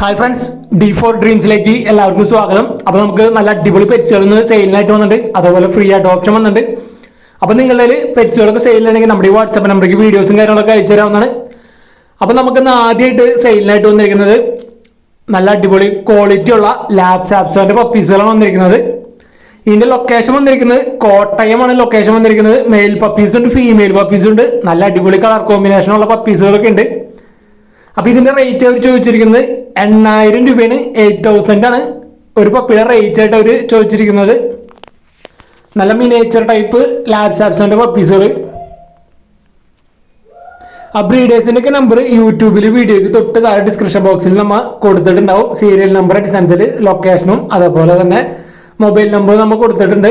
Hi friends D four ഡ്രീംസിലേക്ക് എല്ലാവർക്കും സ്വാഗതം. അപ്പോൾ നമുക്ക് നല്ല അടിപൊളി പെറ്റ്സുകൾ ഇന്ന് സെയിലിനായിട്ട് വന്നിട്ടുണ്ട്. അതുപോലെ ഫ്രീ ആയിട്ട് ഓപ്ഷൻ വന്നിട്ടുണ്ട്. അപ്പോൾ നിങ്ങളുടെ പെറ്റ്സുകളൊക്കെ സെയിലാണെങ്കിൽ നമ്മുടെ ഈ വാട്സപ്പ് നമ്പറേക്ക് വീഡിയോസും കാര്യങ്ങളൊക്കെ അയച്ചു തരാവുന്നതാണ്. അപ്പോൾ നമുക്കിന്ന് ആദ്യമായിട്ട് സെയിലിനായിട്ട് വന്നിരിക്കുന്നത് നല്ല അടിപൊളി ക്വാളിറ്റി ഉള്ള ലാബ് സാപ്സിന്റെ പപ്പീസുകളാണ് വന്നിരിക്കുന്നത്. ഇതിന്റെ ലൊക്കേഷൻ വന്നിരിക്കുന്നത് കോട്ടയമാണ് ലൊക്കേഷൻ വന്നിരിക്കുന്നത്. മെയിൽ പപ്പീസുണ്ട് ഫീമെയിൽ പപ്പീസ് ഉണ്ട്. നല്ല അടിപൊളി കളർ കോമ്പിനേഷൻ ഉള്ള പപ്പീസുകളൊക്കെ ഉണ്ട്. അപ്പൊ ഇതിന്റെ റേറ്റ് അവർ ചോദിച്ചിരിക്കുന്നത് എണ്ണായിരം രൂപയാണ്. എയ്റ്റ് തൗസൻഡ് ആണ്. ഒരു പപ്പിയുടെ റേറ്റ് ആയിട്ട് അവർ ചോദിച്ചിരിക്കുന്നത്. നല്ല മിനേച്ചർ ടൈപ്പ് ലാബ് സാപ്സിന്റെ പപ്പീസുകൾ ആ ബ്രീഡേഴ്സിന്റെ ഒക്കെ നമ്പർ യൂട്യൂബിൽ വീഡിയോക്ക് തൊട്ട് താഴെ ഡിസ്ക്രിപ്ഷൻ ബോക്സിൽ നമ്മൾ കൊടുത്തിട്ടുണ്ടാവും. സീരിയൽ നമ്പർ അടിസ്ഥാനത്തിൽ ലൊക്കേഷനും അതേപോലെ തന്നെ മൊബൈൽ നമ്പർ നമ്മൾ കൊടുത്തിട്ടുണ്ട്.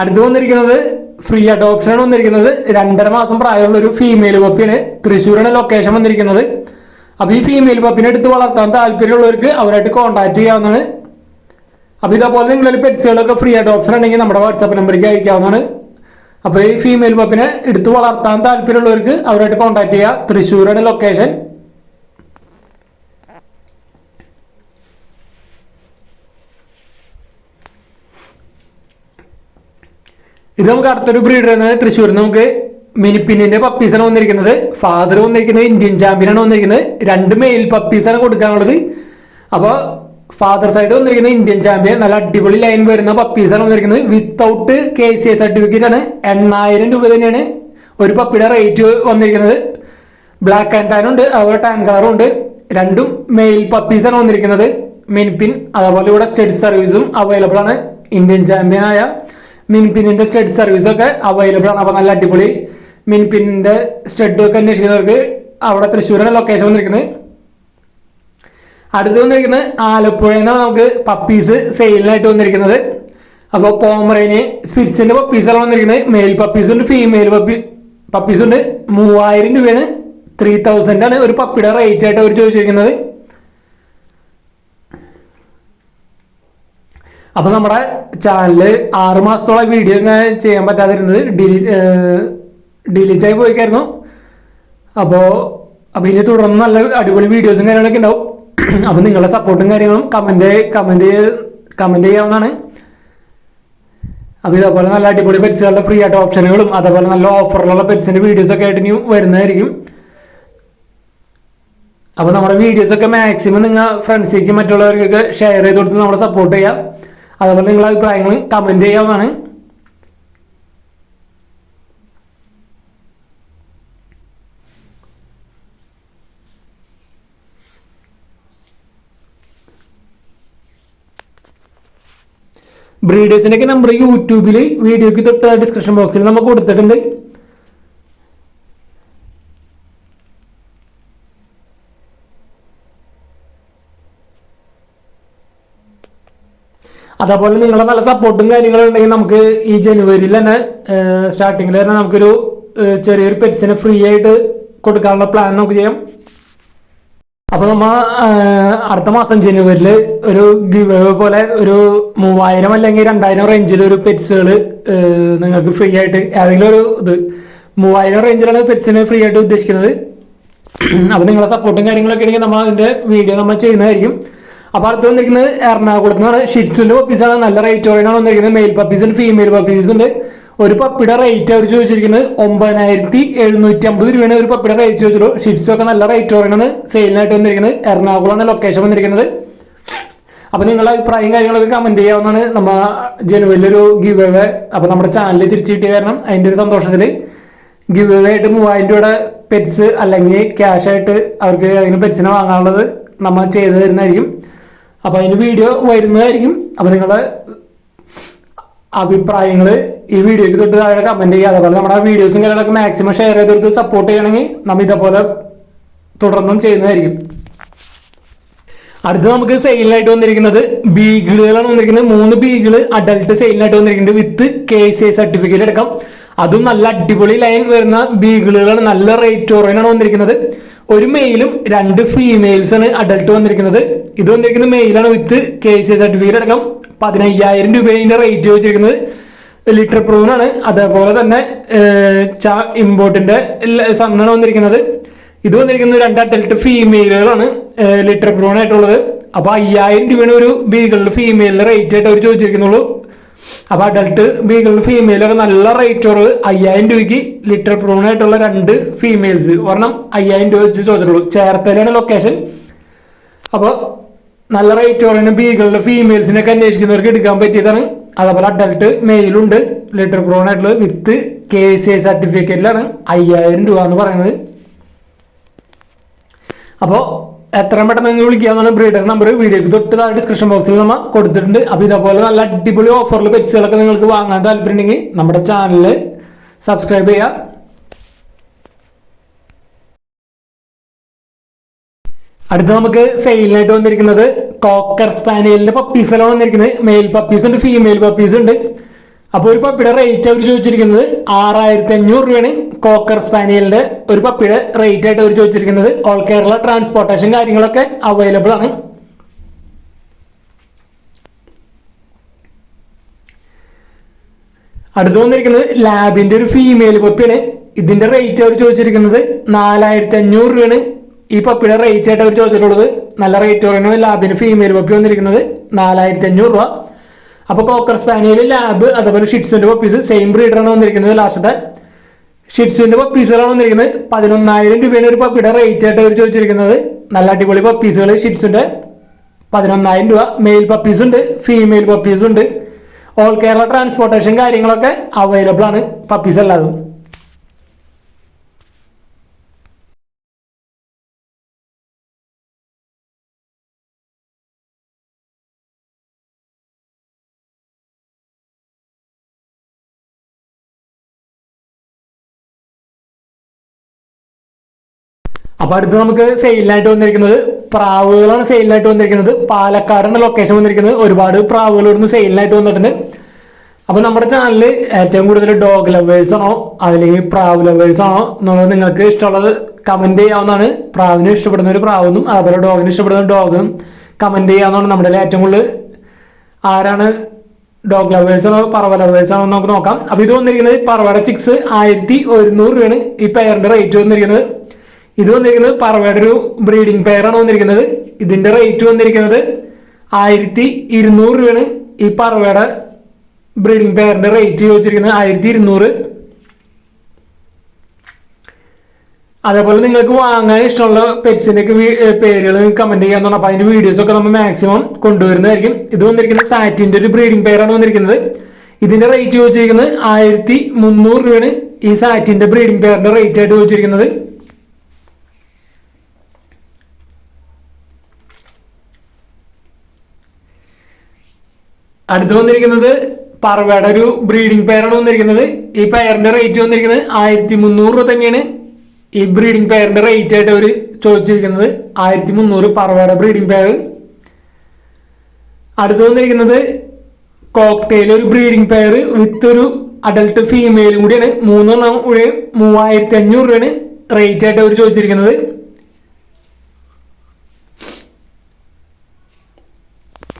അടുത്ത് വന്നിരിക്കുന്നത് ഫ്രീ അഡോപ്ഷനാണ് വന്നിരിക്കുന്നത്. രണ്ടര മാസം പ്രായമുള്ള ഒരു ഫീമെയിൽ പപ്പിയാണ് തൃശ്ശൂരാണ് ലൊക്കേഷൻ വന്നിരിക്കുന്നത്. അപ്പോൾ ഈ ഫീമെയിൽ പപ്പിനെ എടുത്ത് വളർത്താൻ താല്പര്യമുള്ളവർക്ക് അവരായിട്ട് കോൺടാക്ട് ചെയ്യാവുന്നതാണ്. അപ്പോൾ ഇതേപോലെ നിങ്ങളിൽ പെറ്റ്സുകളൊക്കെ ഫ്രീ അഡോപ്ഷൻ ഉണ്ടെങ്കിൽ നമ്മുടെ വാട്സാപ്പ് നമ്പറിലേക്ക് അയക്കാവുന്നതാണ്. അപ്പോൾ ഈ ഫീമെയിൽ പപ്പിനെ എടുത്ത് വളർത്താൻ താല്പര്യമുള്ളവർക്ക് അവരായിട്ട് കോൺടാക്ട് ചെയ്യുക തൃശ്ശൂരാണ് ലൊക്കേഷൻ ഇത് നമുക്ക് അടുത്തൊരു ബ്രീഡർ എന്നത് തൃശ്ശൂർ നമുക്ക് മിനിപ്പിന്നിന്റെ പപ്പീസാണ് വന്നിരിക്കുന്നത്. ഫാദർ വന്നിരിക്കുന്നത് ഇന്ത്യൻ ചാമ്പ്യനാണ് വന്നിരിക്കുന്നത്. രണ്ട് മെയിൽ പപ്പീസാണ് കൊടുക്കാനുള്ളത്. അപ്പോൾ ഫാദർ സൈഡ് വന്നിരിക്കുന്ന ഇന്ത്യൻ ചാമ്പ്യൻ നല്ല അടിപൊളി ലൈൻ വരുന്ന പപ്പീസാണ് വന്നിരിക്കുന്നത്. Without K C A certificate ആണ്. എണ്ണായിരം രൂപ തന്നെയാണ് ഒരു പപ്പിയുടെ റേറ്റ് വന്നിരിക്കുന്നത്. ബ്ലാക്ക് ആൻഡ് ടാൻ ഉണ്ട് അതുപോലെ ടാൻ കളറും ഉണ്ട്. രണ്ടും മെയിൽ പപ്പീസാണ് വന്നിരിക്കുന്നത്. മിനിപ്പിൻ അതുപോലെ ഇവിടെ സ്റ്റഡി സർവീസും അവൈലബിൾ ആണ്. ഇന്ത്യൻ ചാമ്പ്യനായ മിൻപിന്നിന്റെ സ്റ്റഡ് സർവീസൊക്കെ അവൈലബിൾ ആണ്. അപ്പോൾ നല്ല അടിപൊളി മിൻപിന്നിന്റെ സ്റ്റഡ് ഒക്കെ അന്വേഷിക്കുന്നവർക്ക് അവിടെ തൃശ്ശൂരാണ് ലൊക്കേഷൻ വന്നിരിക്കുന്നത്. അടുത്ത് വന്നിരിക്കുന്നത് ആലപ്പുഴയിൽ നിന്നാണ് നമുക്ക് പപ്പീസ് സെയിലിനായിട്ട് വന്നിരിക്കുന്നത്. അപ്പോൾ പോമറേന് സ്പിരിറ്റ്സിന്റെ പപ്പീസാണ് വന്നിരിക്കുന്നത്. മെയിൽ പപ്പീസ് ഉണ്ട് ഫീമെയിൽ പപ്പി പപ്പീസ് ഉണ്ട്. മൂവായിരം രൂപയാണ്. ത്രീ തൗസൻഡാണ് ഒരു പപ്പിയുടെ റേറ്റ് ആയിട്ട് അവർ ചോദിച്ചിരിക്കുന്നത്. അപ്പൊ നമ്മുടെ ചാനൽ ആറ് മാസത്തോളം വീഡിയോ ഇങ്ങനെ ചെയ്യാൻ പറ്റാതിരുന്നത് ഡിലീറ്റ് ഡിലീറ്റ് ആയി പോയിക്കായിരുന്നു. അപ്പോൾ അപ്പോൾ ഇനി തുടർന്ന് നല്ല അടിപൊളി വീഡിയോസും കാര്യങ്ങളൊക്കെ ഉണ്ടാവും. അപ്പോൾ നിങ്ങളുടെ സപ്പോർട്ടും കാര്യങ്ങളും കമന്റ് കമന്റ് കമന്റ് ചെയ്യാവുന്നതാണ്. അപ്പോൾ ഇതേപോലെ നല്ല അടിപൊളി പെറ്റ്സുകളുടെ ഫ്രീ ആയിട്ട് ഓപ്ഷനുകളും അതേപോലെ നല്ല ഓഫറിലുള്ള വീഡിയോസ് ഒക്കെ ആയിട്ട് ഇനി വരുന്നതായിരിക്കും. അപ്പോൾ നമ്മുടെ വീഡിയോസ് ഒക്കെ മാക്സിമം നിങ്ങൾ ഫ്രണ്ട്സിലേക്ക് മറ്റുള്ളവർക്കൊക്കെ ഷെയർ ചെയ്ത് കൊടുത്ത് നമ്മളെ സപ്പോർട്ട് ചെയ്യാം. അതുപോലെ നിങ്ങളുടെ അഭിപ്രായങ്ങൾ കമന്റ് ചെയ്യാവുന്നതാണ്. ബ്രീഡേഴ്സിന്റെയൊക്കെ നമ്പർ യൂട്യൂബിൽ വീഡിയോക്ക് തൊട്ട് ഡിസ്ക്രിപ്ഷൻ ബോക്സിൽ നമുക്ക് കൊടുത്തിട്ടുണ്ട്. അതേപോലെ നിങ്ങളെ നല്ല സപ്പോർട്ടും കാര്യങ്ങളും ഉണ്ടെങ്കിൽ നമുക്ക് ഈ ജനുവരിയിൽ തന്നെ സ്റ്റാർട്ടിങ്ങിൽ തന്നെ നമുക്കൊരു ചെറിയൊരു പെറ്റ്സിനെ ഫ്രീ ആയിട്ട് കൊടുക്കാനുള്ള പ്ലാൻ നമുക്ക് ചെയ്യാം. അപ്പോൾ നമ്മ ഏഹ്, അടുത്ത മാസം ജനുവരിയിൽ ഒരു ഗിവ് പോലെ ഒരു മൂവായിരം അല്ലെങ്കിൽ രണ്ടായിരം റേഞ്ചിൽ ഒരു പെറ്റ്സുകൾ നിങ്ങൾക്ക് ഫ്രീ ആയിട്ട് ഏതെങ്കിലും ഒരു ഇത്. മൂവായിരം റേഞ്ചിലാണ് പെറ്റ്സിന് ഫ്രീ ആയിട്ട് ഉദ്ദേശിക്കുന്നത്. അപ്പോൾ നിങ്ങളെ സപ്പോർട്ടും കാര്യങ്ങളൊക്കെ ഉണ്ടെങ്കിൽ നമ്മൾ അതിന്റെ വീഡിയോ നമ്മൾ ചെയ്യുന്നതായിരിക്കും. അപ്പോൾ അടുത്ത് വന്നിരിക്കുന്നത് എറണാകുളത്ത് നിന്നാണ്. ഷിറ്റ്സുന്റെ പപ്പീസാണ് നല്ല റേറ്റ് ഓറിയാണ് വന്നിരിക്കുന്നത്. മെയിൽ പപ്പീസ് ഉണ്ട് ഫീമെയിൽ പപ്പീസ് ഉണ്ട്. ഒരു പപ്പിയുടെ റേറ്റ് അവർ ചോദിച്ചിരിക്കുന്നത് ഒമ്പതിനായിരത്തി എഴുന്നൂറ്റി അമ്പത് രൂപയാണ്. ഒരു പപ്പിയുടെ റേറ്റ് ചോദിച്ചുള്ളൂ ഷിറ്റ്സൊക്കെ നല്ല റേറ്റ് ഓറിയാണ് സെയിലിനായിട്ട് വന്നിരിക്കുന്നത്. എറണാകുളമാണ് ലൊക്കേഷൻ വന്നിരിക്കുന്നത്. അപ്പോൾ നിങ്ങളുടെ അഭിപ്രായം കാര്യങ്ങളൊക്കെ കമന്റ് ചെയ്യാവുന്നതാണ്. നമ്മൾ ജനുവരിയിൽ ഒരു ഗിവ് അവേ അപ്പോൾ നമ്മുടെ ചാനലിൽ തിരിച്ചു കിട്ടിയ കാരണം അതിന്റെ ഒരു സന്തോഷത്തിൽ ഗിവ് അവേ ആയിട്ട് മൂവായിരം രൂപയുടെ പെറ്റ്സ് അല്ലെങ്കിൽ ക്യാഷ് ആയിട്ട് അവർക്ക് അതിന് പെറ്റ്സിനെ വാങ്ങാനുള്ളത് നമ്മൾ ചെയ്തു തരുന്നതായിരിക്കും. അപ്പോൾ അതിന് വീഡിയോ വരുന്നതായിരിക്കും. അപ്പോൾ നിങ്ങളുടെ അഭിപ്രായങ്ങൾ ഈ വീഡിയോയ്ക്ക് തൊട്ട് താഴെ കമന്റ് ചെയ്യുക. അതേപോലെ നമ്മുടെ വീഡിയോസും കാര്യങ്ങളൊക്കെ മാക്സിമം ഷെയർ ചെയ്തെടുത്ത് സപ്പോർട്ട് ചെയ്യണമെങ്കിൽ നമ്മൾ ഇതേപോലെ തുടർന്നും ചെയ്യുന്നതായിരിക്കും. അടുത്ത് നമുക്ക് സെയിലിനായിട്ട് വന്നിരിക്കുന്നത് ബീഗിളുകളാണ് വന്നിരിക്കുന്നത്. മൂന്ന് ബീഗിൾ അഡൽട്ട് സെയിലിനായിട്ട് വന്നിരിക്കുന്നത് വിത്ത് കെ സി സർട്ടിഫിക്കറ്റ് അടക്കം അതും നല്ല അടിപൊളി ലൈൻ വരുന്ന ബീഗിളുകളാണ്. നല്ല റേറ്റ് ഓറിയനാണ് വന്നിരിക്കുന്നത്. ഒരു മെയിലും രണ്ട് ഫീമെയിൽസ് ആണ് അഡൾട്ട് വന്നിരിക്കുന്നത്. ഇത് വന്നിരിക്കുന്നത് മെയിലാണ് വിത്ത് കെ സി സർട്ടിഫിക്കറ്റ് അടക്കം പതിനയ്യായിരം രൂപയുടെ റേറ്റ് ചോദിച്ചിരിക്കുന്നത് ലിറ്റർ പ്രൂനാണ് അതേപോലെ തന്നെ ഇമ്പോർട്ടിന്റെ സണ്ണാണ് വന്നിരിക്കുന്നത്. ഇത് വന്നിരിക്കുന്നത് രണ്ട് അഡൾട്ട് ഫീമെയിലുകളാണ് ലിറ്റർ പ്രൂൺ ആയിട്ടുള്ളത്. അപ്പൊ അയ്യായിരം രൂപയാണ് ഒരു ബീഗളുടെ ഫീമെയിലിന്റെ റേറ്റ് ആയിട്ട് അവർ ചോദിച്ചിരിക്കുന്നുള്ളൂ. അപ്പൊ അഡൾട്ട് ബീഗിൾ ഫീമെയിലൊക്കെ നല്ല റേറ്റ് കുറവ് അയ്യായിരം രൂപയ്ക്ക് ലിറ്റർ പ്രൂൺ ആയിട്ടുള്ള രണ്ട് ഫീമെയിൽസ് ഒരെണ്ണം അയ്യായിരം രൂപ വെച്ച് ചോദിച്ചിട്ടുള്ളൂ. ചേർത്തലാണ് ലൊക്കേഷൻ അപ്പോൾ നല്ല റേറ്റ് കുറയുന്ന ബീഗിളിന്റെ ഫീമെയിൽസിനൊക്കെ അന്വേഷിക്കുന്നവർക്ക് എടുക്കാൻ പറ്റിയതാണ്. അതേപോലെ അഡൽട്ട് മെയിലുണ്ട് ലിറ്റർ പ്രൂൺ ആയിട്ടുള്ളത് വിത്ത് കെ സി ഐ സർട്ടിഫിക്കറ്റിലാണ് അയ്യായിരം രൂപ എന്ന് പറയുന്നത്. അപ്പോൾ എത്രയും പെട്ടെന്ന് നിങ്ങൾ വിളിക്കാവുന്ന ബ്രീഡർ നമ്പർ വീഡിയോക്ക് തൊട്ട് താഴെ ഡിസ്ക്രിപ്ഷൻ ബോക്സിൽ നമ്മൾ കൊടുത്തിട്ടുണ്ട്. അപ്പോൾ ഇതേപോലെ നല്ല അടിപൊളി ഓഫറിൽ പെറ്റ്സുകളൊക്കെ നിങ്ങൾക്ക് വാങ്ങാൻ താല്പര്യമുണ്ടെങ്കിൽ നമ്മുടെ ചാനൽ സബ്സ്ക്രൈബ് ചെയ്യുക അടുത്ത നമുക്ക് സെയിലിനായിട്ട് വന്നിരിക്കുന്നത് കോക്കർ സ്പാനിയലിന്റെ പപ്പീസിലാണ് വന്നിരിക്കുന്നത്. മെയിൽ പപ്പീസ് ഉണ്ട് ഫീമെയിൽ പപ്പീസ് ഉണ്ട്. അപ്പോൾ ഒരു പപ്പിയുടെ റേറ്റ് അവർ ചോദിച്ചിരിക്കുന്നത് ആറായിരത്തി അഞ്ഞൂറ് രൂപയാണ് കോക്കർ സ്പാനിയലിന്റെ ഒരു പപ്പിയുടെ റേറ്റ് ആയിട്ട് അവർ ചോദിച്ചിരിക്കുന്നത്. ഓൾ കേരള ട്രാൻസ്പോർട്ടേഷൻ കാര്യങ്ങളൊക്കെ അവൈലബിൾ ആണ്. അടുത്ത് വന്നിരിക്കുന്നത് ലാബിന്റെ ഒരു ഫീമെയിൽ പപ്പിയാണ്. ഇതിന്റെ റേറ്റ് അവർ ചോദിച്ചിരിക്കുന്നത് നാലായിരത്തി അഞ്ഞൂറ് രൂപയാണ്. ഈ പപ്പിയുടെ റേറ്റ് ആയിട്ട് അവർ ചോദിച്ചിട്ടുള്ളത്. നല്ല റേറ്റ് പറയുന്നത് ലാബിന്റെ ഫീമെയിൽ പപ്പി വന്നിരിക്കുന്നത് നാലായിരത്തി അഞ്ഞൂറ് രൂപ. അപ്പോൾ കോക്കർ സ്പാനിയൽ ലാബ് അതേപോലെ ഷിറ്റ്സുവിന്റെ പപ്പീസ് സെയിം ബ്രീഡറാണ് വന്നിരിക്കുന്നത് ലാസ്റ്റത്തെ ഷിറ്റ്സുവിന്റെ പപ്പീസുകളാണ് വന്നിരിക്കുന്നത്. പതിനൊന്നായിരം രൂപയാണ് ഒരു പപ്പിയുടെ റേറ്റ് ആയിട്ട് അവർ ചോദിച്ചിരിക്കുന്നത്. നല്ല അടിപൊളി പപ്പീസുകൾ ഷിറ്റ്സിന്റെ പതിനൊന്നായിരം രൂപ മെയിൽ പപ്പീസ് ഉണ്ട് ഫീമെയിൽ പപ്പീസ് ഉണ്ട്. ഓൾ കേരള ട്രാൻസ്പോർട്ടേഷൻ കാര്യങ്ങളൊക്കെ അവൈലബിൾ ആണ് പപ്പീസ് അല്ലാതും അപ്പൊ അടുത്ത് നമുക്ക് സെയിലിനായിട്ട് വന്നിരിക്കുന്നത് പ്രാവുകളാണ് സെയിലിനായിട്ട് വന്നിരിക്കുന്നത്. പാലക്കാടാണ് ലൊക്കേഷൻ വന്നിരിക്കുന്നത്. ഒരുപാട് പ്രാവുകൾ ഇവിടുന്ന് സെയിലിനായിട്ട് വന്നിട്ടുണ്ട്. അപ്പൊ നമ്മുടെ ചാനലിൽ ഏറ്റവും കൂടുതൽ ഡോഗ് ലവേഴ്സ് ആണോ അല്ലെങ്കിൽ പ്രാവ് ലവേഴ്സ് ആണോ എന്നുള്ളത് നിങ്ങൾക്ക് ഇഷ്ടമുള്ളത് കമന്റ് ചെയ്യാവുന്നതാണ്. പ്രാവിനെ ഇഷ്ടപ്പെടുന്ന ഒരു പ്രാവെന്നും അതുപോലെ ഡോഗിനെ ഇഷ്ടപ്പെടുന്ന ഡോഗും കമന്റ് ചെയ്യാവുന്നതാണ് നമ്മുടെ ഏറ്റവും കൂടുതൽ. ആരാണ് ഡോഗ് ലവേഴ്സ് ആണോ പറവ ലവേഴ്സ് ആണോ നമുക്ക് നോക്കാം. അപ്പൊ ഇത് വന്നിരിക്കുന്നത് പറവയുടെ ചിക്സ് ആയിരത്തി ഒരുന്നൂറ് രൂപയാണ് ഈ പെയറിന്റെ റേറ്റ് വന്നിരിക്കുന്നത്. ഇത് വന്നിരിക്കുന്നത് പറവയുടെ ഒരു ബ്രീഡിംഗ് പെയറാണ് വന്നിരിക്കുന്നത്. ഇതിന്റെ റേറ്റ് വന്നിരിക്കുന്നത് ആയിരത്തി ഇരുന്നൂറ് രൂപയാണ്. ഈ പറവയുടെ ബ്രീഡിംഗ് പെയറിന്റെ റേറ്റ് ചോദിച്ചിരിക്കുന്നത് ആയിരത്തി ഇരുന്നൂറ്. അതേപോലെ നിങ്ങൾക്ക് വാങ്ങാൻ ഇഷ്ടമുള്ള പെറ്റ്സിന്റെ ഒക്കെ പേരുകൾ കമന്റ് ചെയ്യാൻ തോന്നണം അപ്പൊ അതിന്റെ വീഡിയോസ് ഒക്കെ നമ്മൾ മാക്സിമം കൊണ്ടുവരുന്നതായിരിക്കും. ഇത് വന്നിരിക്കുന്നത് സാറ്റിന്റെ ഒരു ബ്രീഡിംഗ് പെയറാണ് വന്നിരിക്കുന്നത്. ഇതിന്റെ റേറ്റ് ചോദിച്ചിരിക്കുന്നത് ആയിരത്തി മുന്നൂറ് രൂപയാണ് ഈ സാറ്റിന്റെ ബ്രീഡിംഗ് പെയറിന്റെ റേറ്റ് ആയിട്ട് ചോദിച്ചിരിക്കുന്നത്. അടുത്ത് വന്നിരിക്കുന്നത് പറവയുടെ ഒരു ബ്രീഡിംഗ് പെയറാണ് വന്നിരിക്കുന്നത്. ഈ പെയറിന്റെ റേറ്റ് വന്നിരിക്കുന്നത് ആയിരത്തി മുന്നൂറ് രൂപ തന്നെയാണ്. ഈ ബ്രീഡിംഗ് പെയറിന്റെ റേറ്റ് ആയിട്ട് അവർ ചോദിച്ചിരിക്കുന്നത് ആയിരത്തി മുന്നൂറ് പറവയുടെ ബ്രീഡിംഗ് പെയർ അടുത്ത് വന്നിരിക്കുന്നത് കോക്ടെയിൽ ഒരു ബ്രീഡിംഗ് പെയർ വിത്ത് ഒരു അഡൽട്ട് ഫീമെയിലും കൂടിയാണ്. മൂന്നെണ്ണം കൂടി മൂവായിരത്തി അഞ്ഞൂറ് രൂപയാണ് റേറ്റ് ആയിട്ട് അവർ ചോദിച്ചിരിക്കുന്നത്.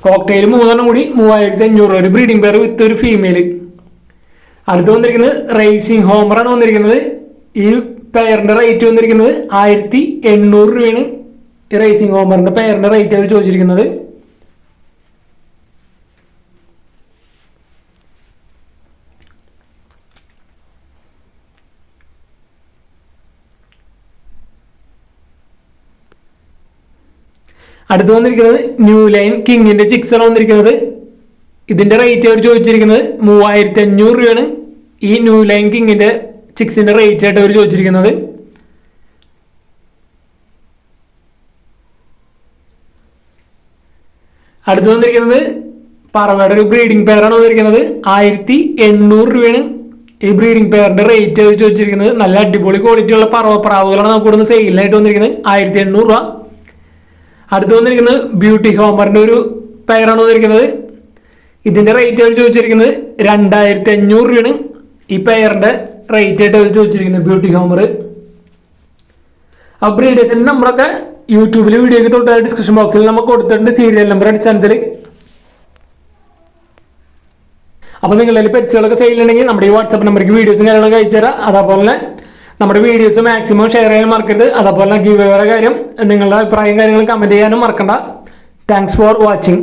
കോക്ടെയിൽ മൂന്നെണ്ണം കൂടി മൂവായിരത്തി അഞ്ഞൂറ് ഒരു ബ്രീഡിംഗ് പെയർ വിത്ത് ഒരു ഫീമെയിൽ അടുത്ത് വന്നിരിക്കുന്നത് റേസിംഗ് ഹോമറാണ് വന്നിരിക്കുന്നത്. ഈ പെയറിന്റെ റേറ്റ് വന്നിരിക്കുന്നത് ആയിരത്തി എണ്ണൂറ് രൂപയാണ്. റേസിംഗ് ഹോമറിന്റെ പെയറിന്റെ റേറ്റ് അവർ ചോദിച്ചിരിക്കുന്നത്. അടുത്ത് വന്നിരിക്കുന്നത് ന്യൂ ലൈൻ കിങ്ങിന്റെ ചിക്സർ വന്നിരിക്കുന്നത്. ഇതിന്റെ റേറ്റ് അവർ ചോദിച്ചിരിക്കുന്നത് മൂവായിരത്തി അഞ്ഞൂറ് രൂപയാണ്. ഈ ന്യൂ ലൈൻ കിങ്ങിന്റെ ചിക്സിന്റെ റേറ്റ് ആയിട്ട് അവർ ചോദിച്ചിരിക്കുന്നത്. അടുത്ത് വന്നിരിക്കുന്നത് പറവയുടെ ഒരു ബ്രീഡിംഗ് പെയറാണ് വന്നിരിക്കുന്നത്. ആയിരത്തി എണ്ണൂറ് രൂപയാണ്. ഈ ബ്രീഡിംഗ് പെയറിന്റെ റേറ്റ് ചോദിച്ചിരിക്കുന്നത്. നല്ല അടിപൊളി ക്വാളിറ്റി ഉള്ള പറവ പ്രാവുകളാണ് നമുക്ക് ഇവിടുന്ന് സെയിലിനായിട്ട് വന്നിരിക്കുന്നത്. ആയിരത്തി എണ്ണൂറ് രൂപ. അടുത്ത് വന്നിരിക്കുന്നത് ബ്യൂട്ടി ഹോമറിന്റെ ഒരു പെയറാണ് വന്നിരിക്കുന്നത്. ഇതിന്റെ റേറ്റ് അവർ ചോദിച്ചിരിക്കുന്നത് രണ്ടായിരത്തി അഞ്ഞൂറ് രൂപയാണ്. ഈ പെയറിന്റെ റേറ്റ് ആയിട്ട് അവർ ചോദിച്ചിരിക്കുന്നത് ബ്യൂട്ടി ഹോമർ ആ ബ്രീഡേഴ്സിന്റെ നമ്പറൊക്കെ യൂട്യൂബിൽ വീഡിയോക്ക് തൊട്ട് ഡിസ്ക്രിപ്ഷൻ ബോക്സിൽ നമുക്ക് കൊടുത്തിട്ടുണ്ട് സീരിയൽ നമ്പർ അടിസ്ഥാനത്തിൽ അപ്പോൾ നിങ്ങളുടെ പെറ്റ്സുകളൊക്കെ സെയിൽ ഉണ്ടെങ്കിൽ നമ്മുടെ ഈ വാട്സപ്പ് നമ്പർക്ക് വീഡിയോസും കാര്യങ്ങളൊക്കെ അയച്ചു തരാം അതേപോലെ നമ്മുടെ വീഡിയോസ് മാക്സിമം ഷെയർ ചെയ്യാൻ മറക്കരുത്. അതേപോലെ ഗീവയുടെ കാര്യം നിങ്ങളുടെ അഭിപ്രായം കാര്യങ്ങളും കമന്റ് ചെയ്യാനും മറക്കണ്ട. Thanks for watching